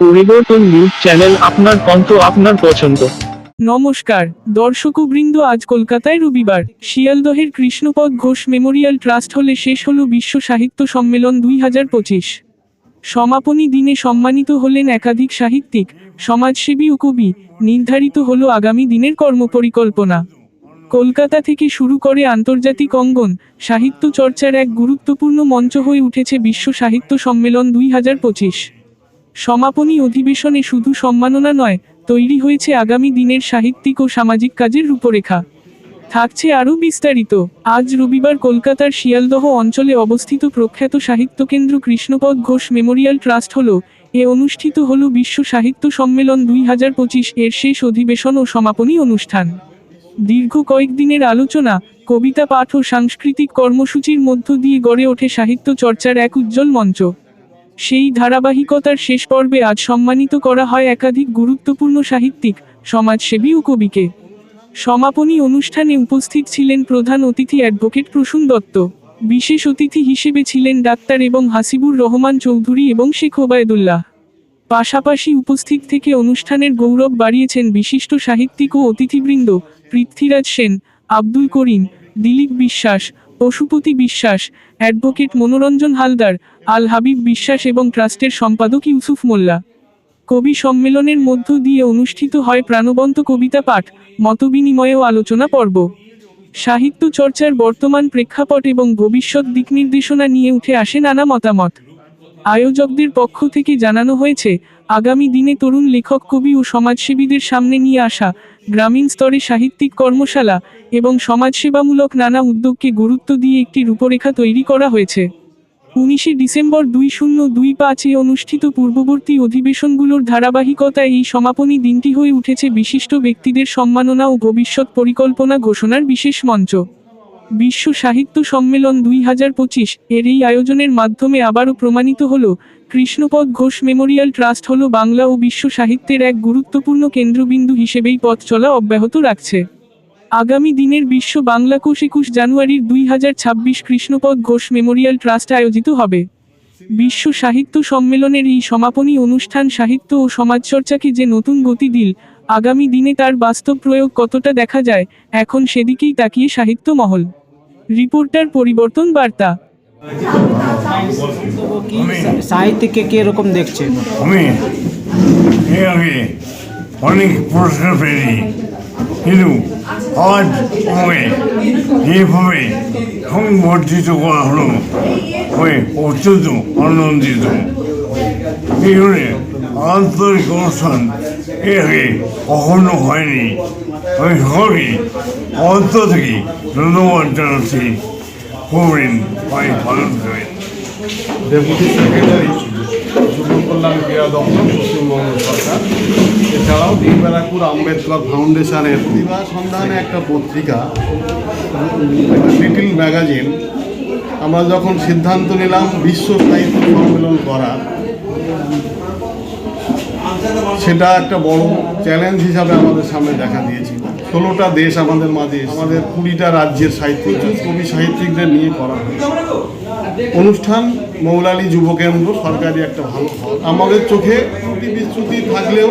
পরিবর্তন news channel আপনার আপনার পছন্দ। নমস্কার, দর্শকবৃন্দ আজ কলকাতায় রবিবার। শিয়ালদহের কৃষ্ণপদ ঘোষ মেমোরিয়াল ট্রাস্ট হলে শেষ হল বিশ্ব সাহিত্য সম্মেলন দুই হাজার পঁচিশ। সমাপনী দিনে সম্মানিত হলেন একাধিক সাহিত্যিক, সমাজসেবী ও কবি। নির্ধারিত হল আগামী দিনের কর্মপরিকল্পনা। কলকাতা থেকে শুরু করে আন্তর্জাতিক অঙ্গন, সাহিত্য চর্চার এক গুরুত্বপূর্ণ মঞ্চ হয়ে উঠেছে বিশ্ব সাহিত্য সম্মেলন দুই হাজার পঁচিশ। সমাপনী অধিবেশনে শুধু সম্মাননা নয়, তৈরি হয়েছে আগামী দিনের সাহিত্যিক ও সামাজিক কাজের রূপরেখা। থাকছে আরও বিস্তারিত। আজ রবিবার কলকাতার শিয়ালদহ অঞ্চলে অবস্থিত প্রখ্যাত সাহিত্যকেন্দ্র Krishnapada Ghosh memorial trust hall. এ অনুষ্ঠিত হল বিশ্ব সাহিত্য সম্মেলন দুই হাজার পঁচিশ এর শেষ অধিবেশন ও সমাপনী অনুষ্ঠান। দীর্ঘ কয়েকদিনের আলোচনা, কবিতা পাঠ ও সাংস্কৃতিক কর্মসূচির মধ্য দিয়ে গড়ে ওঠে সাহিত্য চর্চার এক উজ্জ্বল মঞ্চ। সেই ধারাবাহিকতার শেষ পর্বে আজ সম্মানিত করা হয় একাধিক গুরুত্বপূর্ণ সাহিত্যিক, সমাজসেবী ও কবিকে। সমাপনী অনুষ্ঠানে উপস্থিত ছিলেন প্রধান অতিথি অ্যাডভোকেট প্রসূন দত্ত। বিশেষ অতিথি হিসেবে ছিলেন ডাক্তার এবং হাসিবুর রহমান চৌধুরী এবং শেখ ওবায়দুল্লাহ। পাশাপাশি উপস্থিত থেকে অনুষ্ঠানের গৌরব বাড়িয়েছেন বিশিষ্ট সাহিত্যিক ও অতিথিবৃন্দ, পৃথ্বীরাজ সেন, আব্দুল করিম, দিলীপ বিশ্বাস পশুপতি বিশ্বাস অ্যাডভোকেট মনোরঞ্জন হালদার আল হাবিব বিশ্বাস এবং ট্রাস্টের সম্পাদক ইউসুফ মোল্লা। কবি সম্মেলনের মধ্য দিয়ে অনুষ্ঠিত হয় প্রাণবন্ত কবিতা পাঠ, মতবিনিময় ও আলোচনা পর্ব। সাহিত্য চর্চার বর্তমান প্রেক্ষাপট এবং ভবিষ্যৎ দিকনির্দেশনা নিয়ে উঠে আসে নানা মতামত। আয়োজকদের পক্ষ থেকে জানানো হয়েছে আগামী দিনে তরুণ লেখক কবি ও সমাজসেবীদের সামনে নিয়ে আসা গ্রামীণ স্তরে সাহিত্যিক কর্মশালা এবং সমাজসেবামূলক নানা উদ্যোগকে গুরুত্ব দিয়ে একটি রূপরেখা তৈরি করা হয়েছে। উনিশে ডিসেম্বর দুই শূন্য দুই পাঁচে অনুষ্ঠিত পূর্ববর্তী অধিবেশনগুলোর ধারাবাহিকতায় এই সমাপনী দিনটি হয়ে উঠেছে বিশিষ্ট ব্যক্তিদের সম্মাননা ও ভবিষ্যৎ পরিকল্পনা ঘোষণার বিশেষ মঞ্চ। বিশ্ব সাহিত্য সম্মেলন দুই হাজার পঁচিশ এর এই আয়োজনের মাধ্যমে আবারও প্রমাণিত হল, কৃষ্ণপদ ঘোষ মেমোরিয়াল ট্রাস্ট হল বাংলা ও বিশ্ব সাহিত্যের এক গুরুত্বপূর্ণ কেন্দ্রবিন্দু হিসেবেই পথ চলা অব্যাহত রাখছে। আগামী দিনের বিশ্ব বাংলা কোষ একুশ জানুয়ারির দুই হাজার ছাব্বিশ কৃষ্ণপদ ঘোষ মেমোরিয়াল ট্রাস্ট আয়োজিত হবে। বিশ্ব সাহিত্য সম্মেলনের এই সমাপনী অনুষ্ঠান সাহিত্য ও সমাজচর্চাকে যে নতুন গতি দিল আগামী দিনে তার বাস্তব প্রয়োগ কতটা দেখা যায় এখন সেদিকেই তাকিয়ে সাহিত্য মহল রিপোর্টার পরিবর্তন বার্তা। কি সাহিত্যিককে কি এরকম দেখছেন আমি। এর আগে অনেক পুরস্কার পেয়েছি। কিন্তু আজ আমাকে যেভাবে সংবর্ধিত করা হলো। হয়ে অত্যন্ত আনন্দিত। এই জন্যে আন্তরিক অনুষ্ঠান এর কখনো হয়নি। আমি সকলকে অন্তর থেকে ধন্যবাদ জানাচ্ছি। করবেন পাই পালন করেন। ডেপুটি সেক্রেটারি যুব কল্যাণ দপ্তর, পশ্চিমবঙ্গ সরকার। এছাড়াও বীরবেলাপুর আম্বেদকর ফাউন্ডেশনের প্রতিভা সন্ধানে একটা পত্রিকা লিটিল ম্যাগাজিন। আমরা যখন সিদ্ধান্ত নিলাম বিশ্ব সাহিত্য সম্মেলন করার সেটা একটা বড় চ্যালেঞ্জ হিসাবে আমাদের সামনে দেখা দিয়েছিল। ষোলোটা দেশ আমাদের মাঝে আমাদের কুড়িটা রাজ্যের সাহিত্যিক কবি সাহিত্যিকদের নিয়ে করা হয়েছে। অনুষ্ঠান মৌলালী যুব কেন্দ্র, সরকারি একটা ভালো আমাদের চোখে ত্রুটি বিচ্যুতি থাকলেও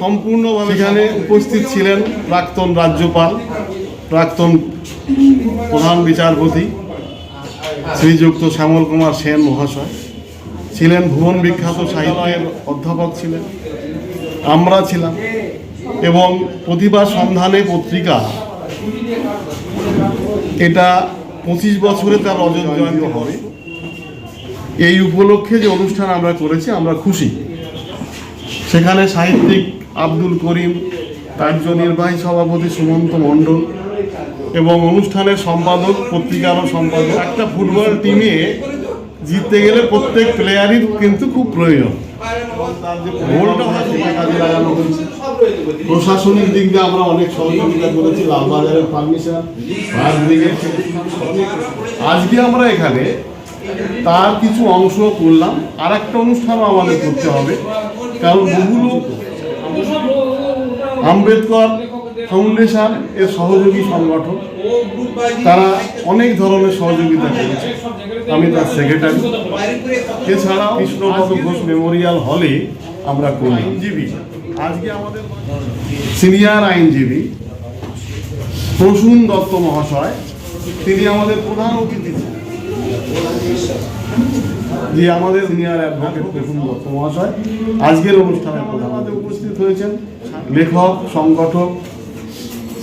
সম্পূর্ণভাবে এখানে উপস্থিত ছিলেন প্রাক্তন রাজ্যপাল, প্রাক্তন প্রধান বিচারপতি শ্রীযুক্ত শ্যামল কুমার সেন মহাশয়। ছিলেন ভুবন বিখ্যাত সাহিত্যের অধ্যাপক ছিলেন। আমরা ছিলাম। এবং প্রতিভা সন্ধানে পত্রিকা, এটা পঁচিশ বছরে তার রজত জয়ন্তী হবে। এই উপলক্ষে যে অনুষ্ঠান আমরা করেছি, আমরা খুশি। সেখানে সাহিত্যিক আব্দুল করিম রাজ্য নির্বাহী সভাপতি সুমন্ত মণ্ডল এবং অনুষ্ঠানের সম্পাদক পত্রিকারও সম্পাদক, একটা ফুটবল টিমে জিততে গেলে প্রত্যেক প্লেয়ারই কিন্তু খুব প্রয়োজন। লাগানো প্রশাসনিক দিক দিয়ে আমরা অনেক সহযোগিতা করেছি লালবাজারের পারমিশন। আজকে আমরা এখানে তার কিছু অংশ করলাম আর একটা অনুষ্ঠানও আমাদের করতে হবে, কারণ বহু আম্বেদকর ফাউন্ডেশন এর সহযোগী সংগঠন, তারা অনেক ধরনের সহযোগিতা করেছে আমি তার সেক্রেটারি এছাড়াও কৃষ্ণপদ ঘোষ মেমোরিয়াল হলে আমরা করি। আইনজীবী। আজকে আমাদের সিনিয়র আইনজীবী প্রসূন দত্ত মহাশয় তিনি আমাদের প্রধান অতিথি ছিলেন। যে আমাদের সিনিয়র অ্যাডভোকেট প্রসূন দত্ত মহাশয় আজকের অনুষ্ঠানে প্রধান আমাদের উপস্থিত হয়েছেন লেখক সংগঠক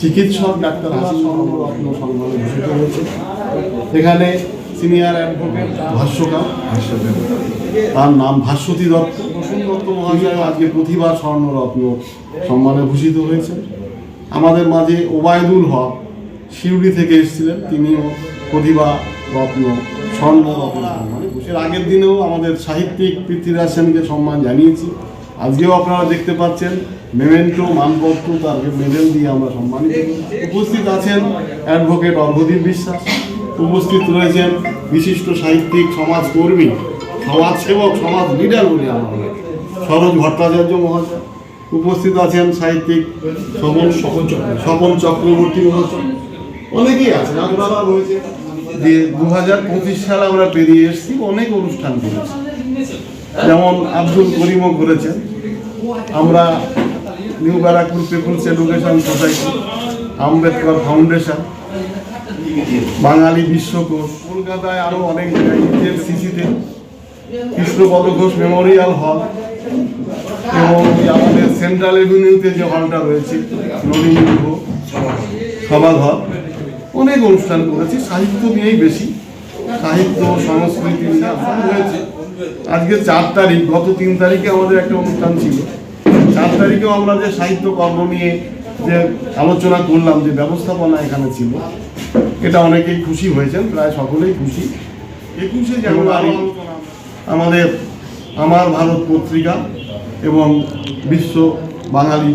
চিকিৎসক ডাক্তার হাসিন রত্ন সম্মানে ভূষিত হয়েছে এখানে সিনিয়র অ্যাডভোকেট ভাষ্যকার। ভাষ্যকার তার নাম ভাস্বতী দত্ত। প্রসূন দত্ত মহাশয়। আজকে প্রতিভা স্বর্ণরত্ন সম্মানে ভূষিত হয়েছেন। আমাদের মাঝে ওবায়দুল হক শিউড়ি থেকে এসেছিলেন। তিনিও প্রতিভা রত্ন স্বর্ণরত্ন সম্মানে। এর আগের দিনেও আমাদের সাহিত্যিক পৃথ্বীরাজ সেনকে সম্মান জানিয়েছি। আজকেও আপনারা দেখতে পাচ্ছেন মেমেন্টো মানপত্র তার মেডেল দিয়ে আমরা সম্মানিত। উপস্থিত আছেন অ্যাডভোকেট অর্ঘদীপ বিশ্বাস। উপস্থিত রয়েছেন বিশিষ্ট সাহিত্যিক সমাজকর্মী সমাজসেবক সমাজ লিডার বলি আমরা বলি। সরোজ ভট্টাচার্য মহাশয়। উপস্থিত আছেন সাহিত্যিক স্বপন স্বপন চক্রবর্তী। মহাশয়। অনেকেই আছেন আপনারা রয়েছে যে দু হাজার পঁচিশ সালে আমরা পেরিয়ে এসেছি অনেক অনুষ্ঠান করেছি। যেমন আব্দুল করিমও করেছেন। আমরা new Barrackpore people's education society Ambedkar foundation বাঙালি বিশ্বকোষ। কলকাতায় আরও অনেক জায়গায় সিসিতে কৃষ্ণপদ ঘোষ মেমোরিয়াল হল এবং আমাদের সেন্ট্রাল এভিনিউতে যে হলটা রয়েছে নবীনগর সভাঘর। অনেক অনুষ্ঠান করেছি, সাহিত্য নিয়েই বেশি। সাহিত্য, সংস্কৃতি হয়েছে আজকে চার তারিখ, গত তিন তারিখে আমাদের একটা অনুষ্ঠান ছিল। চার তারিখেও আমরা যে সাহিত্য কর্ম নিয়ে যে আলোচনা করলাম, যে ব্যবস্থাপনা এখানে ছিল এটা অনেকেই খুশি হয়েছেন প্রায় সকলেই খুশি। একুশে জানুয়ারি আমাদের আমার ভারত পত্রিকা এবং বিশ্ব বাঙালি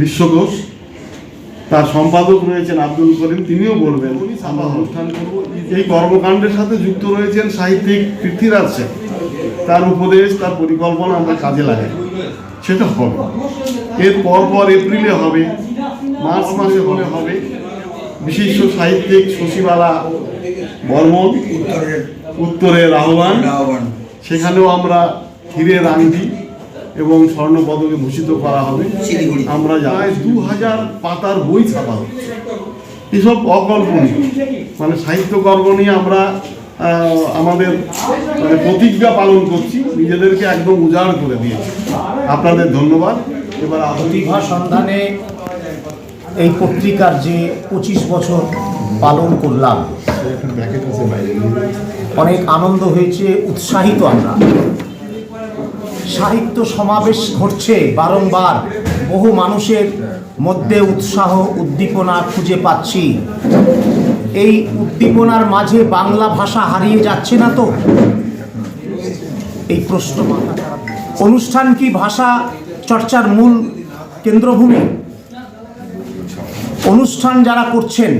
বিশ্বকোষ। তার সম্পাদক রয়েছেন আব্দুল করিম তিনিও বলবেন আমরা অনুষ্ঠান করব। এই কর্মকাণ্ডের সাথে যুক্ত রয়েছেন সাহিত্যিক পৃথ্বীরাজ সেন। তার উপদেশ তার পরিকল্পনা আমরা কাজে লাগাই। সেটা হবে। এর পর পর এপ্রিলে হবে মার্চ মাসে হলে হবে। বিশিষ্ট সাহিত্যিক শশীবালা বর্মন উত্তরের আহ্বান সেখানেও আমরা হীরের আংটি এবং স্বর্ণ পদকে ভূষিত করা হবে। আমরা যাই দু হাজার পাতার বই ছাপা হচ্ছে। এসব অকল্পনীয় মানে সাহিত্যকর্ম নিয়ে আমরা আমাদের মানে প্রতিজ্ঞা পালন করছি। নিজেদেরকে একদম উজাড় করে দিয়েছি। আপনাদের ধন্যবাদ। এবার প্রতিভা সন্ধানে এই পত্রিকার যে পঁচিশ বছর পালন করলাম, অনেক আনন্দ হয়েছে, উৎসাহিত আমরা। সাহিত্য সমাবেশ ঘটছে বারংবার। বহু মানুষের মধ্যে উৎসাহ, উদ্দীপনা খুঁজে পাচ্ছি। এই উদ্দীপনার মাঝে বাংলা ভাষা হারিয়ে যাচ্ছে না তো? এই প্রশ্ন অনুষ্ঠান কি ভাষা চর্চার মূল কেন্দ্রভূমি? অনুষ্ঠান যারা করছেন,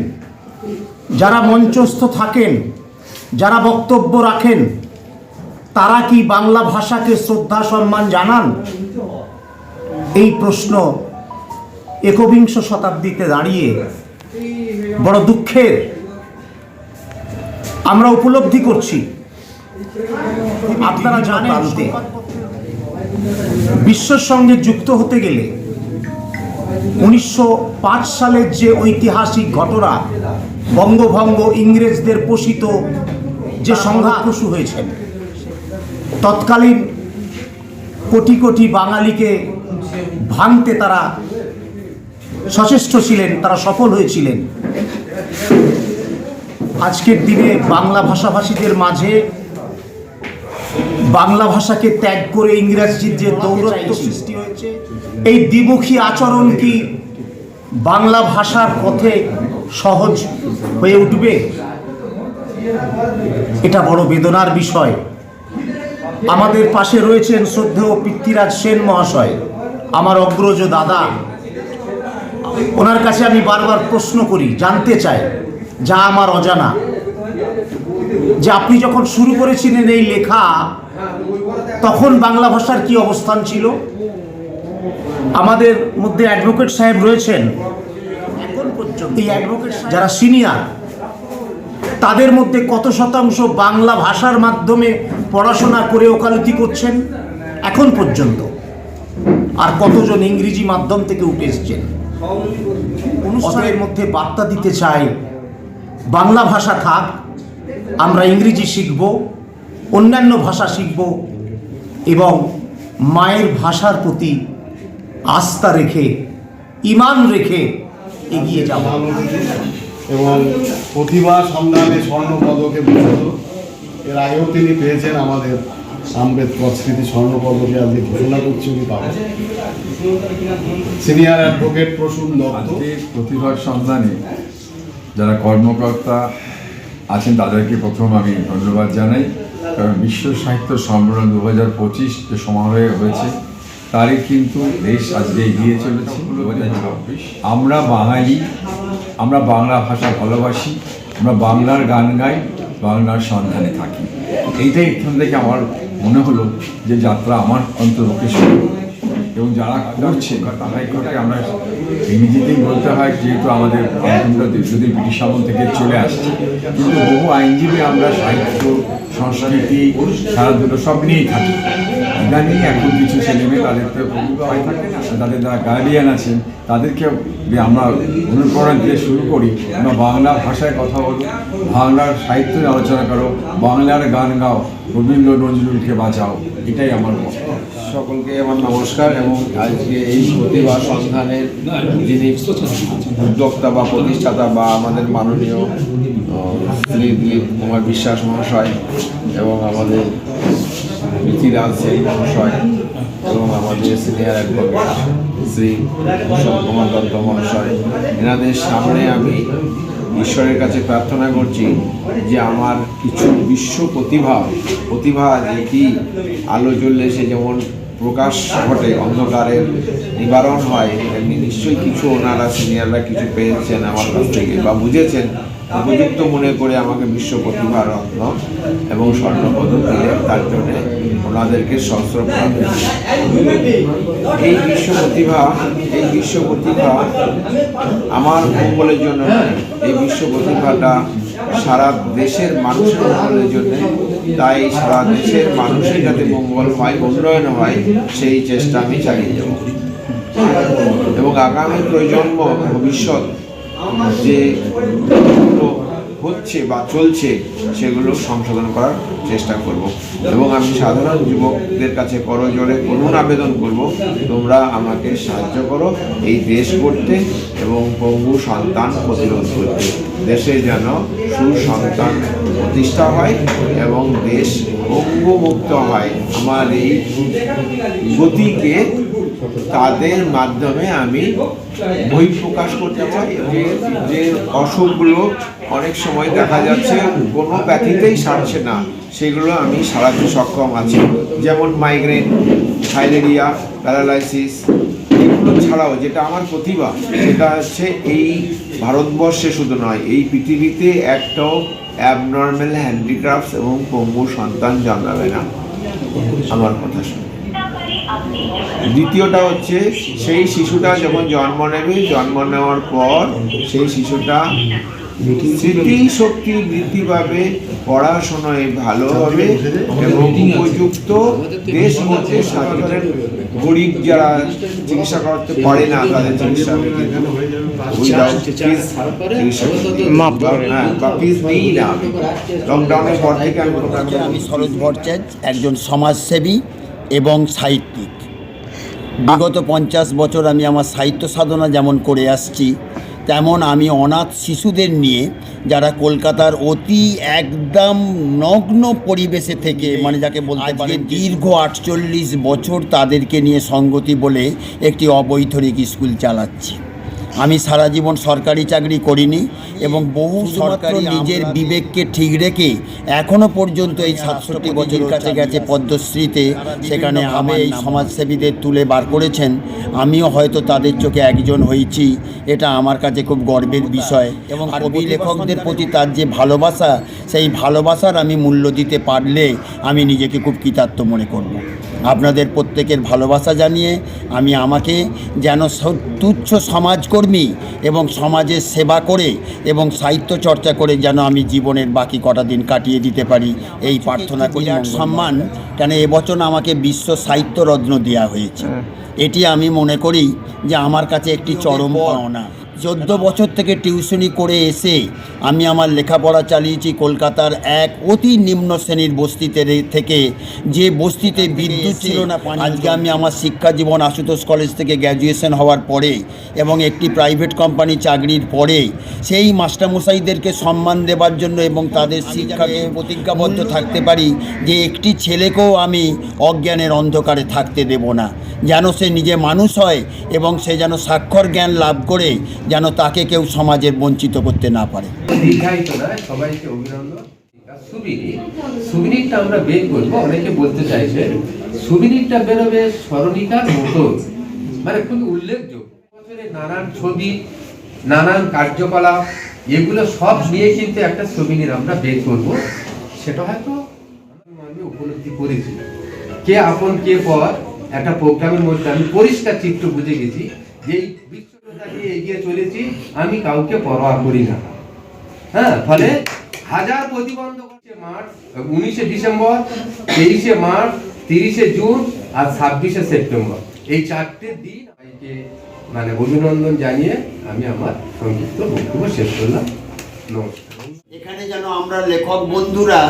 যারা মঞ্চস্থ থাকেন, যারা বক্তব্য রাখেন, তারা কি বাংলা ভাষাকে শ্রদ্ধা সম্মান জানান? এই প্রশ্ন একবিংশ শতাব্দীতে দাঁড়িয়ে বড় দুঃখের। আমরা উপলব্ধি করছি, আপনারা জানেন বিশ্বের সঙ্গে যুক্ত হতে গেলে উনিশশো পাঁচ সালের যে ঐতিহাসিক ঘটনা বঙ্গভঙ্গ ইংরেজদের পোষিত যে সংঘাতপশু হয়েছেন তৎকালীন কোটি কোটি বাঙালিকে ভাঙতে তারা সচেষ্ট ছিলেন তারা সফল হয়েছিলেন। আজকের দিনে বাংলা ভাষাভাষীদের মাঝে বাংলা ভাষাকে ত্যাগ করে ইংরেজির যে দৌরত্ব সৃষ্টি হয়েছে এই দ্বিমুখী আচরণ কি বাংলা ভাষার পথে সহজ হয়ে উঠবে? এটা বড় বেদনার বিষয়। আমাদের পাশে রয়েছেন শ্রদ্ধেয় পৃথ্বীরাজ সেন মহাশয়, আমার অগ্রজ দাদা। ওনার কাছে আমি বারবার প্রশ্ন করি, জানতে চাই, যা আমার অজানা। যে আপনি যখন শুরু করেছিলেন এই লেখা, তখন বাংলা ভাষার কি অবস্থান ছিল? আমাদের মধ্যে অ্যাডভোকেট সাহেব রয়েছেন। যারা সিনিয়র তাদের মধ্যে কত শতাংশ বাংলা ভাষার মাধ্যমে পড়াশোনা করে ওকালতি করছেন এখন পর্যন্ত। আর কতজন ইংরেজি মাধ্যম থেকে উঠে এসছেন। অনুষ্ঠানের মধ্যে বার্তা দিতে চাই, বাংলা ভাষা থাক, আমরা ইংরেজি শিখব, অন্যান্য ভাষা শিখব এবং মায়ের ভাষার প্রতি আস্থা রেখে ইমান রেখে এগিয়ে যাব। এবং প্রতিভা সংগ্রামে স্বর্ণ পদকে ভূষিত। এর আগেও তিনি পেয়েছেন আমাদের আম্বেদকর স্মৃতি স্বর্ণ পদকে আজকে ঘোষণা করছি উনি পাবেন। Senior advocate Prasun Dutta. প্রতিভার সন্ধানে যারা কর্মকর্তা আছেন তাদেরকে প্রথম আমি ধন্যবাদ জানাই। কারণ বিশ্ব সাহিত্য সম্মেলন দু হাজার পঁচিশ যে সমারোহে হয়েছে তারই কিন্তু দেশ আজকে এগিয়ে চলেছে। আমরা বাঙালি, আমরা বাংলা ভাষা ভালোবাসি, আমরা বাংলার গান গাই, বাংলার সন্ধানে থাকি। এইটাই এখান থেকে আমার মনে হলো যে যাত্রা আমার অন্তর্পক্ষে শুরু। এবং যারা করছে, তারাই করে আমরা ইংরেজিতেই বলতে হয়, যেহেতু আমাদের আইনগুলো দীর্ঘদিন ব্রিটিশ আমল থেকে চলে আসছে। কিন্তু বহু আইনজীবী আমরা সাহিত্য সংস্কৃতি খেলাধুলো সব নিয়েই থাকি। ইদানিং এখন কিছু ছেলেমেয়ে তাদের তো থাকে না, তাদের যারা গার্ডিয়ান আছেন তাদেরকে আমরা অনুপ্রেরণা দিয়ে শুরু করি, আমরা বাংলা ভাষায় কথা বলো বাংলার সাহিত্য আলোচনা করো, বাংলার গান গাও, রবীন্দ্র নজরুলকে বাঁচাও, এটাই আমার সকলকে আমার নমস্কার এবং আজকে এই প্রতিভা সন্ধানের যিনি উদ্যোক্তা বা প্রতিষ্ঠাতা বা আমাদের মাননীয় কুমার বিশ্বাস মহাশয় এবং আমাদের মিথিরাজ সেন মহাশয় এবং আমাদের সিনিয়র অ্যাডভোকেট শ্রী কুমার দত্ত মহাশয়। এনাদের সামনে আমি ঈশ্বরের কাছে প্রার্থনা করছি যে আমার কিছু বিশ্ব প্রতিভা প্রতিভা যে যেটি আলো জ্বললে সে যেমন প্রকাশ ঘটে অন্ধকারের নিবারণ হয় নিশ্চয়ই কিছু ওনারা সিনিয়ররা কিছু পেয়েছেন আমার কাছ থেকে বা বুঝেছেন। উপযুক্ত মনে করে আমাকে বিশ্ব প্রতিভা রত্ন এবং স্বর্ণপদক দিলেন তার জন্য ওনাদেরকে সহস্র এই বিশ্ব প্রতিভা, এই বিশ্ব প্রতিভা আমার মঙ্গলের জন্য এই বিশ্ব প্রতিভাটা সারা দেশের মানুষের মঙ্গলের জন্য। তাই সারা দেশের মানুষের যাতে মঙ্গল হয়, উন্নয়ন হয়, সেই চেষ্টা আমি চালিয়ে যাব। এবং আগামী প্রজন্ম ভবিষ্যৎ যে হচ্ছে বা চলছে, সেগুলো সংশোধন করার চেষ্টা করব। এবং আমি সাধারণ যুবকদের কাছে করজোরে করুণ আবেদন করব, তোমরা আমাকে সাহায্য করো এই দেশ করতে এবং পঙ্গু সন্তান প্রতিরোধ করতে। দেশে যেন সুসন্তান প্রতিষ্ঠা হয় এবং দেশ পঙ্গু মুক্ত হয়। আমার এই গতিকে তাদের মাধ্যমে আমি বই প্রকাশ করতে চাই যে যে অসুখগুলো অনেক সময় দেখা যাচ্ছে, কোনো প্যাথিতেই সারছে না, সেগুলো আমি সারাতে সক্ষম আছি। যেমন মাইগ্রেন থাইলেরিয়া প্যারালাইসিস এগুলো ছাড়াও যেটা আমার প্রতিভা, সেটা হচ্ছে এই ভারতবর্ষে শুধু নয়, এই পৃথিবীতে একটাও অ্যাবনর্মাল হ্যান্ডিক্রাফটস এবং পঙ্গু সন্তান জন্মাবে না। আমার কথা শুনে দ্বিতীয়টা হচ্ছে সেই শিশুটা যখন জন্ম নেবে জন্ম নেওয়ার পর সেই শিশুটা স্মৃতি শক্তি বৃদ্ধি পাবে পড়াশোনায় ভালো হবে এবং উপযুক্ত দেশ মধ্যে সাধারণ গরিব যারা চিকিৎসা করতে পারে না তাদের চিকিৎসা চিকিৎসা হ্যাঁ লকডাউনের পর থেকে আমি হচ্ছে আমি সরোজ ভট্টাচার্য একজন সমাজসেবী এবং সাহিত্যিক। বিগত পঞ্চাশ বছর আমি আমার সাহিত্য সাধনা যেমন করে আসছি তেমন আমি অনাথ শিশুদের নিয়ে যারা কলকাতার অতি একদম নগ্ন পরিবেশে থেকে মানে যাকে বলতে পারে দীর্ঘ আটচল্লিশ বছর তাদেরকে নিয়ে সঙ্গতি বলে একটি অবৈতনিক স্কুল চালাচ্ছি। আমি সারা জীবন সরকারি চাকরি করিনি এবং বহু সরকারি নিজের বিবেককে ঠিক রেখে এখনও পর্যন্ত এই সাতষট্টি বছর কাছে গেছে পদ্মশ্রীতে সেখানে আমি এই সমাজসেবীদের তুলে বার করেছেন। আমিও হয়তো তাদের চোখে একজন হয়েছি এটা আমার কাছে খুব গর্বের বিষয়। এবং কবি লেখকদের প্রতি তার যে ভালোবাসা সেই ভালোবাসার আমি মূল্য দিতে পারলে আমি নিজেকে খুব কৃতার্থ মনে করব। আপনাদের প্রত্যেকের ভালোবাসা জানিয়ে আমি আমাকে যেন তুচ্ছ সমাজকর্মী এবং সমাজের সেবা করে এবং সাহিত্য চর্চা করে যেন আমি জীবনের বাকি কটা দিন কাটিয়ে দিতে পারি। এই প্রার্থনা করি। আর সম্মান কেন এবছর আমাকে বিশ্ব সাহিত্য রত্ন দেওয়া হয়েছে। এটি আমি মনে করি যে আমার কাছে একটি চরম পাওনা। চোদ্দ বছর থেকে টিউশনি করে এসে আমি আমার লেখাপড়া চালিয়েছি কলকাতার এক অতি নিম্ন শ্রেণির বস্তিতে থেকে। যে বস্তিতে বিদ্যুৎ ছিল না আজকে আমি আমার শিক্ষা জীবন আশুতোষ কলেজ থেকে গ্র্যাজুয়েশন হওয়ার পরে এবং একটি প্রাইভেট কোম্পানি চাকরির পরে সেই মাস্টারমশাইদেরকে সম্মান দেবার জন্য এবং তাদের শিক্ষাকে প্রতিজ্ঞাবদ্ধ থাকতে পারি যে একটি ছেলেকেও আমি অজ্ঞানের অন্ধকারে থাকতে দেব না। যেন সে নিজে মানুষ হয় এবং সে যেন স্বাক্ষর জ্ঞান লাভ করে, যেন তাকে কেউ সমাজের বঞ্চিত করতে না পারে। বলতে চাইছে মানে নানান ছবি, নানান কার্যকলাপ সব নিয়ে একটা বের সেটা হয়তো আমি উপলব্ধি করেছি। কে আপন, কে পর একটা প্রোগ্রামের মধ্যে আমি পরিষ্কার চিত্র বুঝে গেছি যে এই বিশ্বটা নিয়ে এগিয়ে চলেছি, আমি কাউকে পরোয়া করি না। হ্যাঁ ফলে হাজার প্রতিবন্ধক মার্চ, উনিশে ডিসেম্বর, তেইশে মার্চ, তিরিশে জুন আর ছাব্বিশে সেপ্টেম্বর। এই চারটে দিন আমাকে মানে অভিনন্দন জানিয়ে আমি আমার সংক্ষিপ্ত বক্তব্য শেষ করলাম। নমস্কার। এখানে যেন আমরা লেখক বন্ধুরা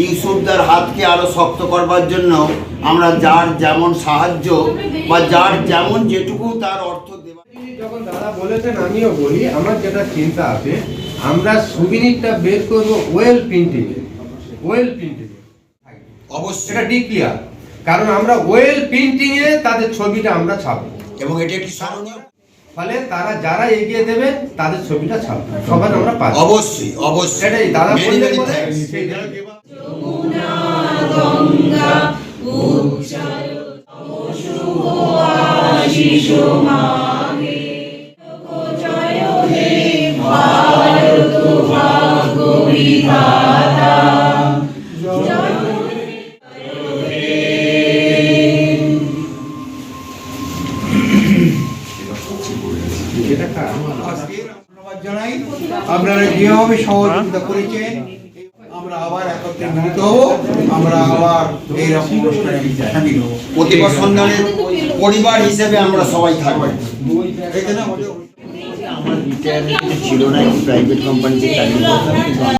ইউসুফদার হাতকে আরও শক্ত করবার জন্য আমরা যার যেমন সাহায্য বা যার যেমন যেটুকু তার অর্থ দেওয়া যখন দাদা বলেছেন আমিও বলি আমার যেটা চিন্তা আছে আমরা সুবিনিটটা বের করব ওয়েল প্রিন্টিং ওয়েল প্রিন্টিং অবশ্যই। এটা ডিক্লিয়ার কারণ আমরা ওয়েল প্রিন্টিং এ তাদের ছবিটা আমরা ছাপবো। এবং এটি একটি স্মরণীয়। ফলে তারা যারা এগিয়ে দেবে তাদের ছবিটা ছাপবে। সবার আমরা পাবো অবশ্যই অবশ্যই। সেটাই দাদা বললেন very বলে thanks. সেইটাই। প্রতিভা পরিবার হিসেবে আমরা সবাই থাকব। ছিল না প্রাইভেট কোম্পানিতে